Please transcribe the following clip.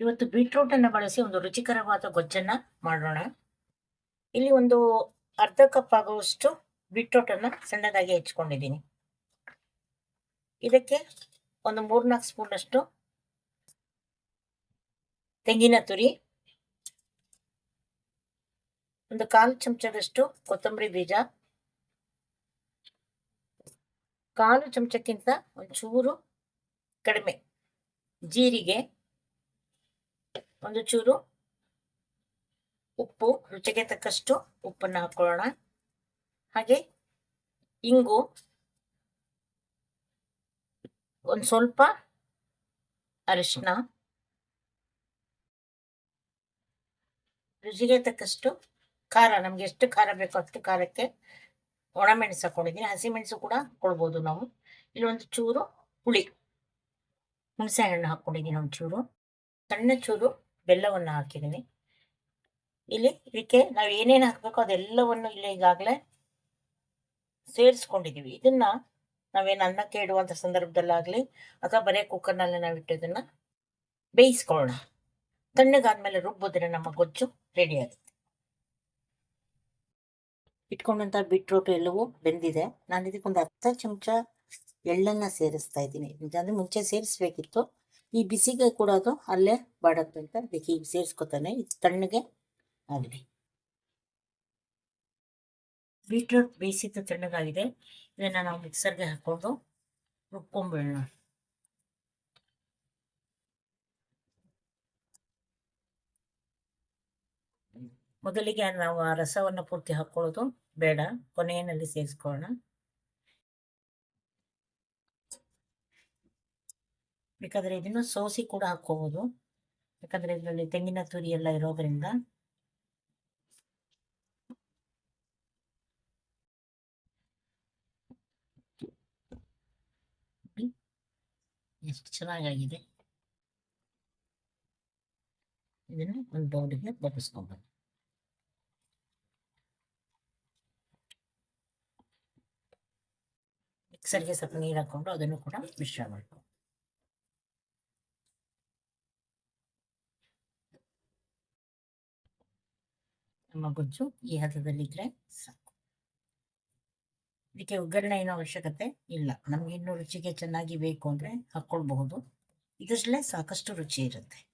ಇವತ್ತು ಬೀಟ್ರೂಟ್ ಅನ್ನ ಬಳಸಿ ಒಂದು ರುಚಿಕರವಾದ ಗೊಜ್ಜನ್ನ ಮಾಡೋಣ. ಇಲ್ಲಿ ಒಂದು ಅರ್ಧ ಕಪ್ ಆಗುವಷ್ಟು ಬೀಟ್ರೂಟ್ ಅನ್ನ ಸಣ್ಣದಾಗಿ ಹೆಚ್ಕೊಂಡಿದ್ದೀನಿ. ಇದಕ್ಕೆ ಒಂದು ಮೂರ್ನಾಲ್ಕು ಸ್ಪೂನ್ ಅಷ್ಟು ತೆಂಗಿನ ತುರಿ, ಒಂದು ಕಾಲು ಚಮಚದಷ್ಟು ಕೊತ್ತಂಬರಿ ಬೀಜ, ಕಾಲು ಚಮಚಕ್ಕಿಂತ ಒಂಚೂರು ಕಡಿಮೆ ಜೀರಿಗೆ ಒಂದು ಚೂರು ಉಪ್ಪು, ರುಚಿಗೆ ತಕ್ಕಷ್ಟು ಉಪ್ಪನ್ನು ಹಾಕೊಳ್ಳೋಣ. ಹಾಗೆ ಇಂಗು ಒಂದು ಸ್ವಲ್ಪ ಅರಿಶಿನ ರುಚಿಗೆ ತಕ್ಕಷ್ಟು ಖಾರ, ನಮ್ಗೆ ಎಷ್ಟು ಖಾರ ಬೇಕೋ ಅಷ್ಟು ಖಾರಕ್ಕೆ ಒಣಮೆಣಸು ಹಾಕೊಂಡಿದ್ದೀನಿ ಹಸಿಮೆಣಸು ಕೂಡ ಕೊಡ್ಬೋದು ನಾವು. ಇಲ್ಲಿ ಒಂದು ಚೂರು ಹುಳಿ ಹುಣಸೆ ಹಣ್ಣು ಹಾಕ್ಕೊಂಡಿದ್ದೀನಿ ಒಂದು ಚೂರು. ಸಣ್ಣ ಚೂರು ಬೆಲ್ಲವನ್ನು ಹಾಕಿದ್ದೀನಿ. ಇಲ್ಲಿ ಇದಕ್ಕೆ ನಾವು ಏನೇನು ಹಾಕಬೇಕು ಅದೆಲ್ಲವನ್ನು ಇಲ್ಲಿ ಈಗಾಗಲೇ ಸೇರಿಸ್ಕೊಂಡಿದ್ದೀವಿ ಇದನ್ನ ನಾವೇನು ಅನ್ನಕ್ಕೆ ಇಡುವಂಥ ಸಂದರ್ಭದಲ್ಲಾಗಲಿ ಅಥವಾ ಬರೇ ಕುಕ್ಕರ್ನಲ್ಲಿ ನಾವಿಟ್ಟು ಇದನ್ನ ಬೇಯಿಸ್ಕೊಳ್ಳೋಣ. ತಣ್ಣಗಾದ್ಮೇಲೆ ರುಬ್ಬಿದ್ರೆ ನಮ್ಮ ಗೊಜ್ಜು ರೆಡಿ ಆಗುತ್ತೆ. ಇಟ್ಕೊಂಡಂಥ ಬಿಟ್ರೋಟ್ ಎಲ್ಲವೂ ಬೆಂದಿದೆ. ನಾನು ಇದಕ್ಕೊಂದು ಅರ್ಧ ಚಮಚ ಎಳ್ಳನ್ನು ಸೇರಿಸ್ತಾ ಇದ್ದೀನಿ. ಮುಂಚೆ ಸೇರಿಸ್ಬೇಕಿತ್ತು. ಈ ಬಿಸಿಗೆ ಕೂಡ ಅದು ಅಲ್ಲೇ ಬಾಡತ್ತೆ ಅಂತ ಅದಕ್ಕೆ ಈಗ ಸೇರಿಸ್ಕೊತಾನೆ ಇದು ತಣ್ಣಗೆ ಆಗಲಿ ಬೀಟ್ರೂಟ್ ಬೇಯಿಸಿದ್ದು ತಣ್ಣಗಾಗಿದೆ. ಇದನ್ನು ನಾವು ಮಿಕ್ಸರ್ಗೆ ಹಾಕ್ಕೊಂಡು ರುಬ್ಕೊಂಬಿಡೋಣ. ಮೊದಲಿಗೆ ನಾವು ಆ ರಸವನ್ನು ಪೂರ್ತಿ ಹಾಕ್ಕೊಳ್ಳೋದು ಬೇಡ. ಕೊನೆಯಲ್ಲಿ ಸೇರಿಸ್ಕೊಳ್ಳೋಣ. ಬೇಕಾದರೆ ಇದನ್ನು ಸೋಸಿ ಕೂಡ ಹಾಕ್ಕೋಬೋದು ಯಾಕಂದರೆ ಇದರಲ್ಲಿ ತೆಂಗಿನ ತುರಿ ಎಲ್ಲ ಇರೋದ್ರಿಂದ. ಎಷ್ಟು ಚೆನ್ನಾಗಾಗಿದೆ. ಇದನ್ನು ಒಂದು ಬೌಲಿಗೆ ಬಗ್ಗಿಸ್ಕೊಬೋದು. ಮಿಕ್ಸರ್ಗೆ ಸ್ವಲ್ಪ ನೀರು ಹಾಕ್ಕೊಂಡು ಅದನ್ನು ಕೂಡ ಮಿಶ್ರ ಮಾಡ್ಕೊಂಡು ನಮ್ಮ ಗೊಜ್ಜು ಈ ಹದದಲ್ಲಿದ್ದರೆ ಸಾಕು. ಇದಕ್ಕೆ ಒಗ್ಗರಣೆ ಏನೋ ಅವಶ್ಯಕತೆ ಇಲ್ಲ. ನಮ್ಗೆ ಇನ್ನೂ ರುಚಿಗೆ ಚೆನ್ನಾಗಿ ಬೇಕು ಅಂದರೆ ಹಾಕ್ಕೊಳ್ಬಹುದು. ಇದರಲ್ಲೇ ಸಾಕಷ್ಟು ರುಚಿ ಇರುತ್ತೆ.